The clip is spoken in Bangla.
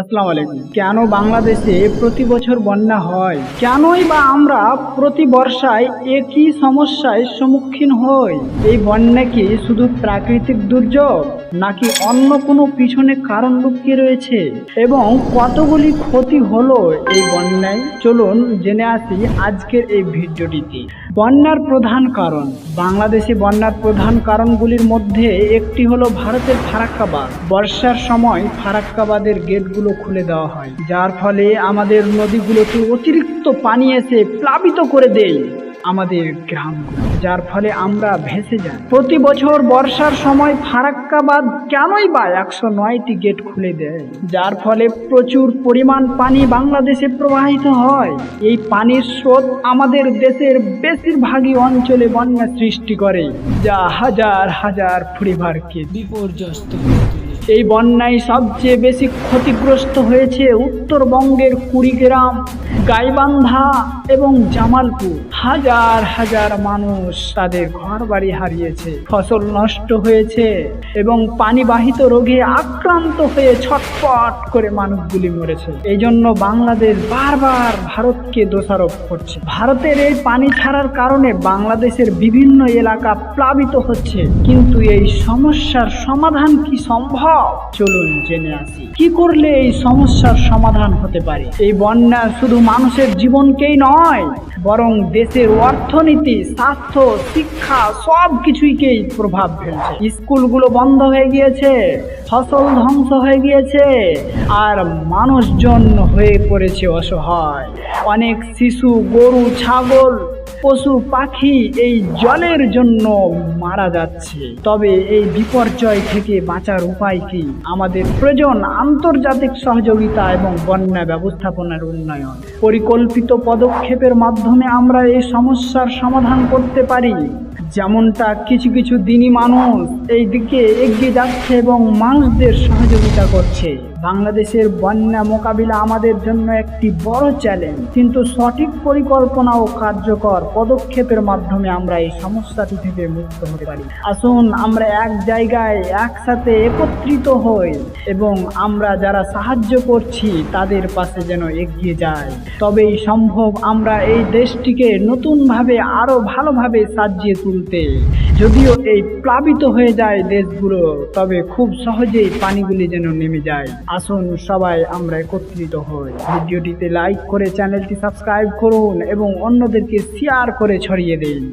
আসসালামু আলাইকুম। কেন বাংলাদেশে প্রতি বছর বন্যা হয়? কেনই বা আমরা প্রতি বর্ষায় একই সমস্যায় সম্মুখীন হই? এই বন্যা কি শুধু প্রাকৃতিক দুর্যোগ, নাকি অন্য কোনো পিছনে কারণ লুকিয়ে রয়েছে? এবং কতগুলি ক্ষতি হলো এই বন্যায়? চলুন জেনে আসি আজকের এই ভিডিওটিতে। বন্যার প্রধান কারণ। বাংলাদেশে বন্যার প্রধান কারণগুলির মধ্যে একটি হলো ভারতের ফারাক্কাবাদ। বর্ষার সময় ফারাক্কাবাদের গেটগুলো খুলে দেওয়া হয়, যার ফলে আমাদের নদীগুলোকে অতিরিক্ত পানি এসে প্লাবিত করে দেয় আমাদের গ্রামগুলো। যার ফলে আমরা ভেসে যাই। প্রতি বছর বর্ষার সময় ফারাক্কাবাদ কেনই বা একশো নয়টি গেট খুলে দেয়? যার ফলে প্রচুর পরিমাণ পানি বাংলাদেশে প্রবাহিত হয়। এই পানির স্রোত আমাদের দেশের বেশিরভাগই অঞ্চলে বন্যা সৃষ্টি করে, যা হাজার হাজার পরিবারকে বিপর্যস্ত এই বন্যায় সবচেয়ে বেশি ক্ষতিগ্রস্ত হয়েছে উত্তরবঙ্গের কুড়িগ্রাম, গাইবান্ধা এবং জামালপুর। হাজার হাজার মানুষ তাদের ঘর বাড়ি হারিয়েছে, ফসল নষ্ট হয়েছে এবং পানিবাহিত রোগে আক্রান্ত হয়ে ছটফট করে মানুষগুলি মরেছে। এই জন্য বাংলাদেশ বারবার ভারতকে দোষারোপ করছে। ভারতের এই পানি ছাড়ার কারণে বাংলাদেশের বিভিন্ন এলাকা প্লাবিত হচ্ছে। কিন্তু এই সমস্যার সমাধান কি সম্ভব? চলুন জেনে আসি, কি করলে এই সমস্যার সমাধান হতে পারে? এই বন্যা শুধু মানুষের জীবনকেই নয়, বরং দেশের অর্থনীতি, স্বাস্থ্য, শিক্ষা সব কিছুইকেই প্রভাব ফেলছে। স্কুলগুলো বন্ধ হয়ে গিয়েছে, ফসল ধ্বংস হয়ে গিয়েছে, আর মানুষজন হয়ে পড়েছে অসহায়। অনেক শিশু, গরু, ছাগল পশু পাখি এই জলের জন্য মারা যাচ্ছে। তবে এই বিপর্যয় থেকে বাঁচার উপায় কি? আমাদের প্রয়োজন আন্তর্জাতিক সহযোগিতা এবং বন্যা ব্যবস্থাপনার উন্নয়ন। পরিকল্পিত পদক্ষেপের মাধ্যমে আমরা এই সমস্যার সমাধান করতে পারি। যেমনটা কিছু কিছু দিনই মানুষ এই দিকে এগিয়ে যাচ্ছে এবং মানুষদের সহযোগিতা করছে। বাংলাদেশের বন্যা মোকাবিলা আমাদের জন্য একটি বড় চ্যালেঞ্জ কিন্তু সঠিক পরিকল্পনা ও কার্যকর। পদক্ষেপের মাধ্যমে আমরা এই সমস্যাটি থেকে মুক্ত হতে পারি। আসুন আমরা এক জায়গায় একসাথে একত্রিত হই এবং আমরা যারা সাহায্য করছি, তাদের পাশে যেন এগিয়ে যায় তবেই সম্ভব আমরা এই দেশটিকে নতুনভাবে আরও ভালোভাবে সাজিয়ে তুলতে যদিও এই প্লাবিত হয়ে যায় দেশগুলো, তবে খুব সহজেই পানিগুলি যেন নেমে যায়। আসুন সবাই আমরা একত্রিত হই। ভিডিওটিতে লাইক করে চ্যানেলটি সাবস্ক্রাইব করুন এবং অন্যদেরকে শেয়ার করে ছড়িয়ে দিন।